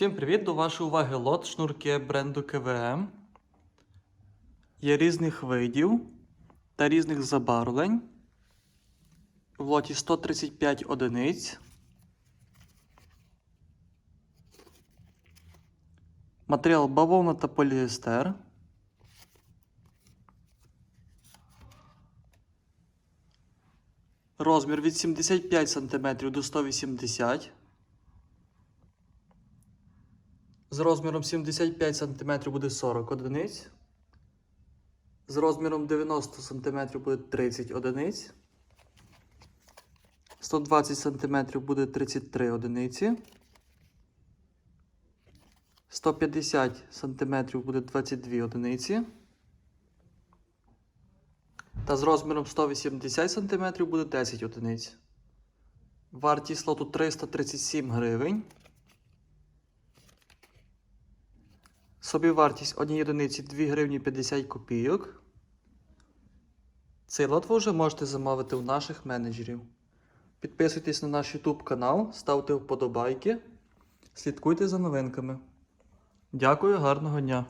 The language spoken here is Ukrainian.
Всім привіт! До вашої уваги лот шнурки бренду КВМ. Є різних видів та різних забарвлень. В лоті 135 одиниць. Матеріал бавовна та поліестер. Розмір від 75 см до 180 З розміром 75 см буде 40 одиниць. З розміром 90 см буде 30 одиниць. 120 см буде 33 одиниці. 150 см буде 22 одиниці. Та з розміром 180 см буде 10 одиниць. Вартість лоту 337 гривень. Собівартість однієї одиниці 2 гривні 50 копійок. Цей лот ви вже можете замовити у наших менеджерів. Підписуйтесь на наш YouTube канал, ставте вподобайки, слідкуйте за новинками. Дякую, гарного дня!